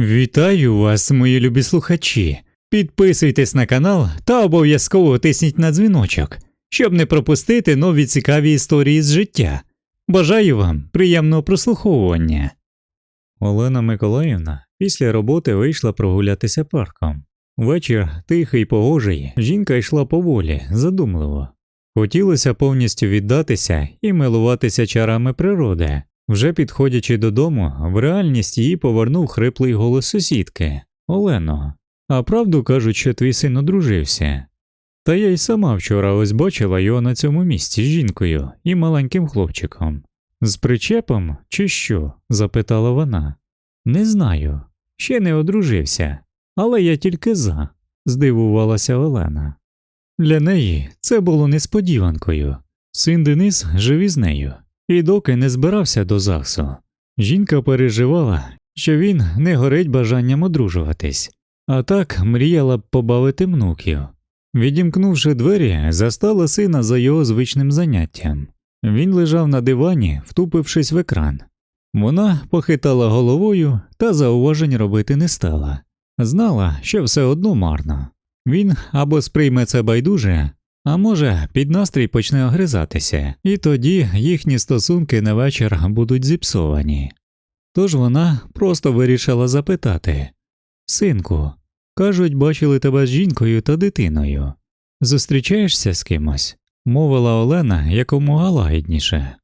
Вітаю вас, мої любі слухачі. Підписуйтесь на канал та обов'язково тисніть на дзвіночок, щоб не пропустити нові цікаві історії з життя. Бажаю вам приємного прослуховування. Олена Миколаївна після роботи вийшла прогулятися парком. Вечір тихий погожий, жінка йшла поволі, задумливо. Хотілося повністю віддатися і милуватися чарами природи. Вже підходячи додому, в реальність її повернув хриплий голос сусідки Олено. А правду кажуть, що твій син одружився. Та я й сама вчора ось бачила його на цьому місці з жінкою і маленьким хлопчиком. З причепом чи що? запитала вона. Не знаю, ще не одружився, але я тільки за, здивувалася Олена. Для неї це було несподіванкою. Син Денис жив із нею, і доки не збирався до ЗАГСу. Жінка переживала, що він не горить бажанням одружуватись, а так мріяла б побавити внуків. Відімкнувши двері, застала сина за його звичним заняттям. Він лежав на дивані, втупившись в екран. Вона похитала головою та зауважень робити не стала. Знала, що все одно марно. Він або сприйме це байдуже, а може, під настрій почне огризатися, і тоді їхні стосунки на вечір будуть зіпсовані. Тож вона просто вирішила запитати Синку, кажуть, бачили тебе з жінкою та дитиною. Зустрічаєшся з кимось? мовила Олена якомога лагідніше.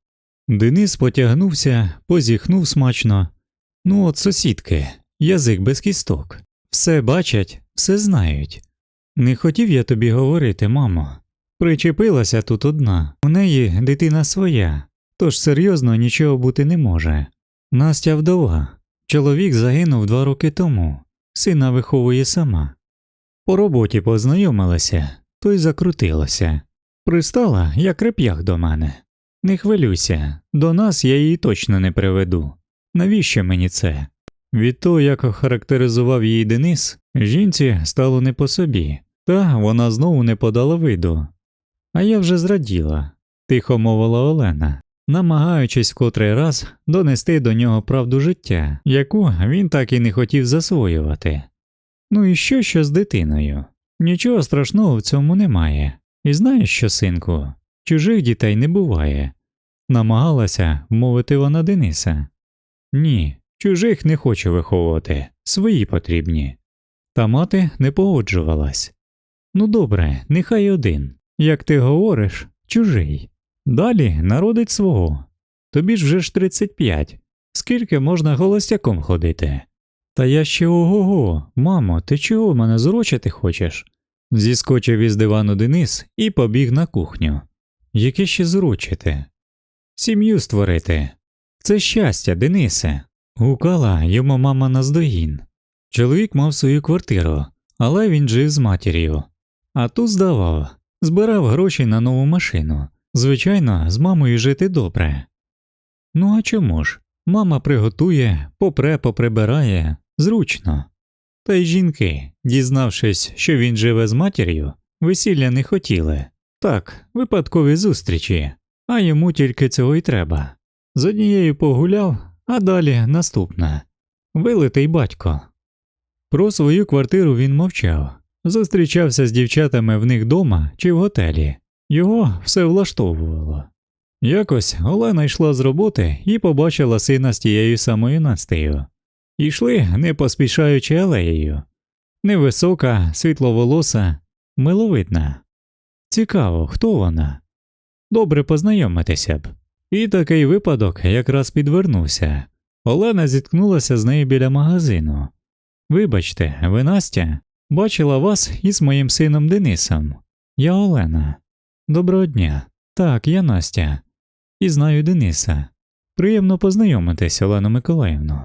Денис потягнувся, позіхнув смачно. Ну, от сусідки, язик без кісток. Все бачать, все знають. Не хотів я тобі говорити, мамо. Причепилася тут одна, у неї дитина своя, тож серйозно нічого бути не може. Настя вдова. Чоловік загинув два роки тому, сина виховує сама. По роботі познайомилася, то й закрутилася. Пристала, як реп'ях до мене. Не хвилюйся, до нас я її точно не приведу. Навіщо мені це? Від того, як охарактеризував її Денис, жінці стало не по собі, та вона знову не подала виду. А я вже зраділа, тихо мовила Олена, намагаючись в котрий раз донести до нього правду життя, яку він так і не хотів засвоювати. Ну і що що з дитиною? Нічого страшного в цьому немає. І знаєш що, синку, чужих дітей не буває. Намагалася вмовити вона Дениса. Ні, чужих не хочу виховувати, свої потрібні. Та мати не погоджувалась. Ну добре, нехай один. Як ти говориш, чужий. Далі народить свого. Тобі ж вже ж 35. Скільки можна голосяком ходити? Та я ще ого, го мамо, ти чого мене зурочити хочеш? Зіскочив із дивану Денис і побіг на кухню. Яке ще зурочити? Сім'ю створити. Це щастя, Денисе. Гукала йому мама наздогін. Чоловік мав свою квартиру, але він жив з матір'ю. А тут здавав, збирав гроші на нову машину. Звичайно, з мамою жити добре. Ну а чому ж? Мама приготує, попре, поприбирає, зручно. Та й жінки, дізнавшись, що він живе з матір'ю, весілля не хотіли. Так, випадкові зустрічі, а йому тільки цього й треба. З однією погуляв, а далі наступне вилитий батько. Про свою квартиру він мовчав, зустрічався з дівчатами в них дома чи в готелі, його все влаштовувало. Якось Олена йшла з роботи і побачила сина з тією самою Настею. Йшли, не поспішаючи алеєю. Невисока, світловолоса, миловидна. Цікаво, хто вона? Добре познайомитися б. І такий випадок якраз підвернувся. Олена зіткнулася з нею біля магазину. Вибачте, ви Настя, бачила вас із моїм сином Денисом. Я Олена. Доброго дня. Так, я Настя. І знаю Дениса. Приємно познайомитись, Олено Миколаївну.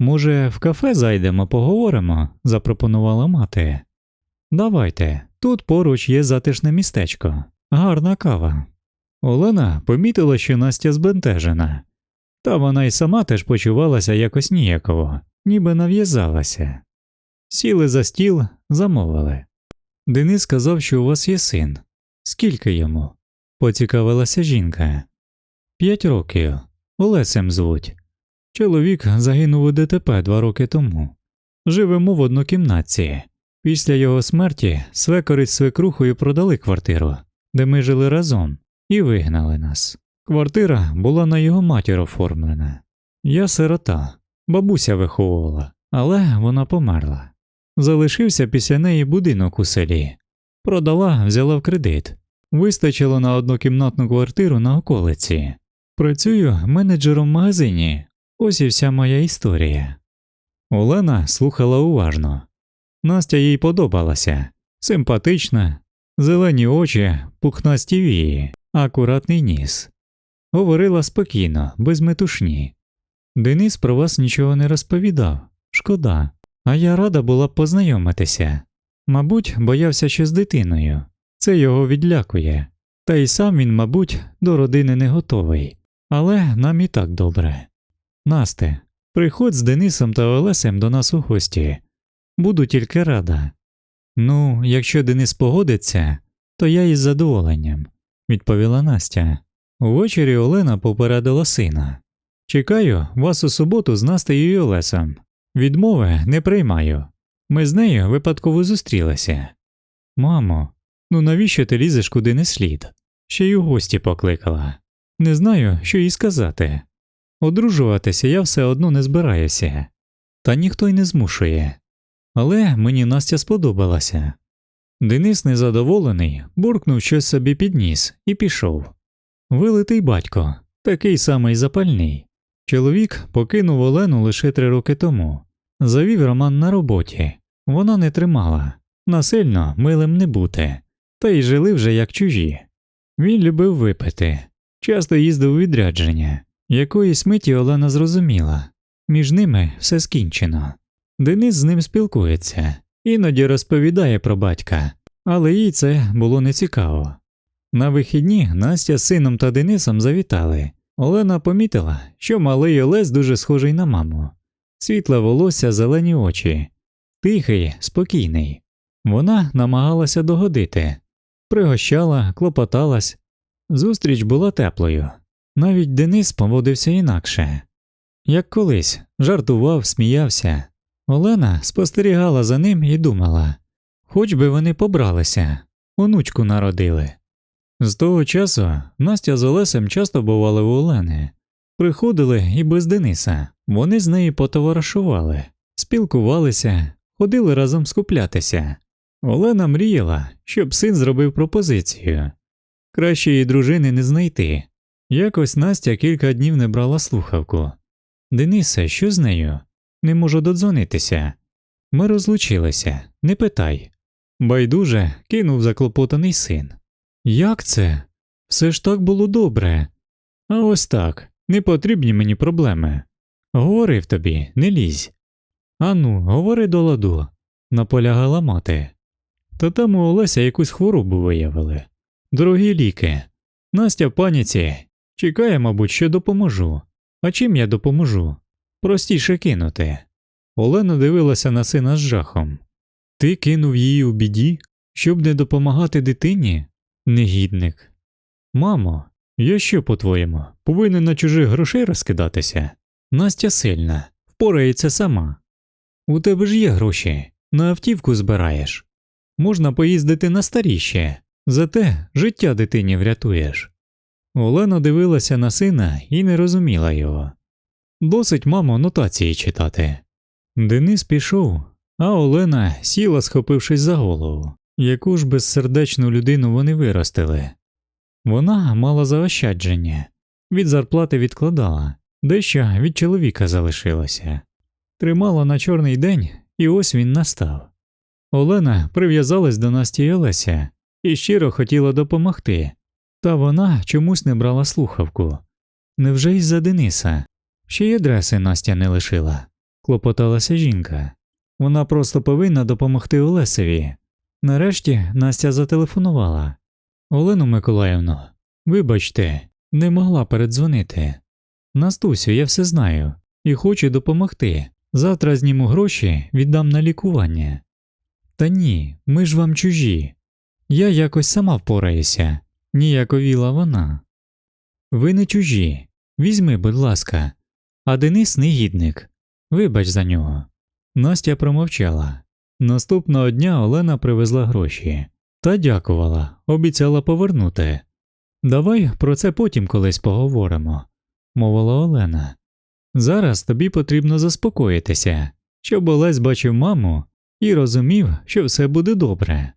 Може, в кафе зайдемо, поговоримо? запропонувала мати. Давайте, тут поруч є затишне містечко, гарна кава. Олена помітила, що Настя збентежена, та вона й сама теж почувалася якось ніяково, ніби нав'язалася. Сіли за стіл, замовили. Денис сказав, що у вас є син. Скільки йому? поцікавилася жінка. П'ять років. Олесем звуть. Чоловік загинув у ДТП два роки тому. Живемо в однокімнатці. Після його смерті свекори з свекрухою продали квартиру, де ми жили разом, і вигнали нас. Квартира була на його матір оформлена. Я сирота, бабуся виховувала, але вона померла. Залишився після неї будинок у селі. Продала, взяла в кредит. Вистачило на однокімнатну квартиру на околиці. Працюю менеджером в магазині. Ось і вся моя історія. Олена слухала уважно. Настя їй подобалася симпатична, зелені очі, пухнасті вії, акуратний ніс. Говорила спокійно, без метушні. Денис про вас нічого не розповідав, шкода, а я рада була б познайомитися. Мабуть, боявся ще з дитиною, це його відлякує, та й сам він, мабуть, до родини не готовий, але нам і так добре. Насте, приходь з Денисом та Олесем до нас у гості. Буду тільки рада. Ну, якщо Денис погодиться, то я із задоволенням, відповіла Настя. Увечері Олена попередила сина. Чекаю вас у суботу з Настею і Олесом. Відмови не приймаю. Ми з нею випадково зустрілися. Мамо, ну навіщо ти лізеш куди не слід? Ще й у гості покликала. Не знаю, що їй сказати. Одружуватися я все одно не збираюся, та ніхто й не змушує. Але мені Настя сподобалася. Денис, незадоволений, буркнув щось собі під ніс і пішов. Вилитий батько, такий самий запальний. Чоловік покинув Олену лише три роки тому. Завів роман на роботі. Вона не тримала, насильно милим не бути, та й жили вже як чужі. Він любив випити, часто їздив у відрядження. Якоїсь миті Олена зрозуміла між ними все скінчено. Денис з ним спілкується, іноді розповідає про батька, але їй це було нецікаво. На вихідні Настя з сином та Денисом завітали. Олена помітила, що малий Олесь дуже схожий на маму, світле волосся, зелені очі, тихий, спокійний. Вона намагалася догодити, пригощала, клопоталась. Зустріч була теплою. Навіть Денис поводився інакше. Як колись жартував, сміявся. Олена спостерігала за ним і думала хоч би вони побралися, онучку народили. З того часу Настя з Олесем часто бували у Олени, приходили і без Дениса. Вони з нею потоваришували, спілкувалися, ходили разом скуплятися. Олена мріяла, щоб син зробив пропозицію. Кращої дружини не знайти. Якось Настя кілька днів не брала слухавку. Денисе, що з нею? Не можу додзвонитися. Ми розлучилися, не питай. Байдуже кинув заклопотаний син. Як це? Все ж так було добре. А ось так, не потрібні мені проблеми. Говорив тобі, не лізь. Ану, говори до ладу, наполягала мати. Та там у Олеся якусь хворобу виявили. Дорогі ліки. Настя в паніці. Чекає, мабуть, що допоможу. А чим я допоможу? Простіше кинути. Олена дивилася на сина з жахом. Ти кинув її у біді, щоб не допомагати дитині? Негідник. Мамо, я що, по-твоєму, повинен на чужих грошей розкидатися? Настя сильна, впорається сама. У тебе ж є гроші, на автівку збираєш. Можна поїздити на старіще, зате життя дитині врятуєш. Олена дивилася на сина і не розуміла його. Досить, мамо, нотації читати. Денис пішов, а Олена сіла, схопившись за голову, яку ж безсердечну людину вони виростили. Вона мала заощадження, від зарплати відкладала, дещо від чоловіка залишилося, тримала на чорний день, і ось він настав. Олена прив'язалась до Насті Олеся і щиро хотіла допомогти, та вона чомусь не брала слухавку. Невже із за Дениса? Ще й адреси Настя не лишила, клопоталася жінка. Вона просто повинна допомогти Олесеві. Нарешті Настя зателефонувала. Олену Миколаївну, вибачте, не могла передзвонити. Настусю, я все знаю і хочу допомогти. Завтра зніму гроші, віддам на лікування. Та ні, ми ж вам чужі. Я якось сама впораюся, ніяковіла вона. Ви не чужі. Візьми, будь ласка, а Денис негідник. Вибач за нього. Настя промовчала. Наступного дня Олена привезла гроші та дякувала, обіцяла повернути. Давай про це потім колись поговоримо, мовила Олена. Зараз тобі потрібно заспокоїтися, щоб Олесь бачив маму і розумів, що все буде добре.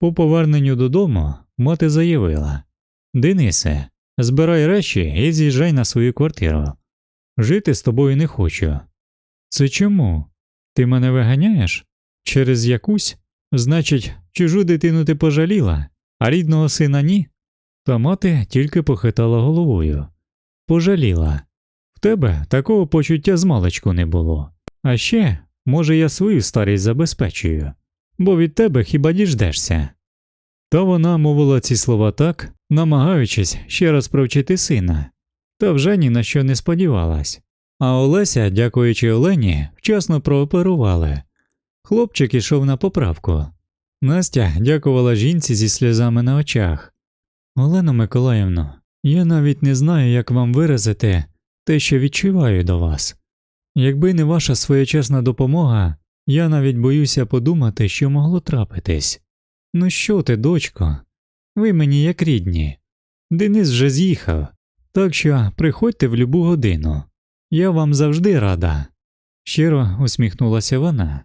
По поверненню додому мати заявила Денисе, збирай речі і з'їжджай на свою квартиру. Жити з тобою не хочу. Це чому? Ти мене виганяєш? Через якусь? Значить, чужу дитину ти пожаліла, а рідного сина ні? Та мати тільки похитала головою. Пожаліла. В тебе такого почуття з маличку не було. А ще, може, я свою старість забезпечую, бо від тебе хіба діждешся. Та вона мовила ці слова так, намагаючись ще раз провчити сина, та вже ні на що не сподівалась. А Олеся, дякуючи Олені, вчасно прооперували. Хлопчик ішов на поправку. Настя дякувала жінці зі сльозами на очах. Олено Миколаївно, я навіть не знаю, як вам виразити те, що відчуваю до вас. Якби не ваша своєчасна допомога, я навіть боюся подумати, що могло трапитись. Ну що ти, дочко? Ви мені як рідні. Денис вже з'їхав, так що приходьте в любу годину. Я вам завжди рада. Щиро усміхнулася вона.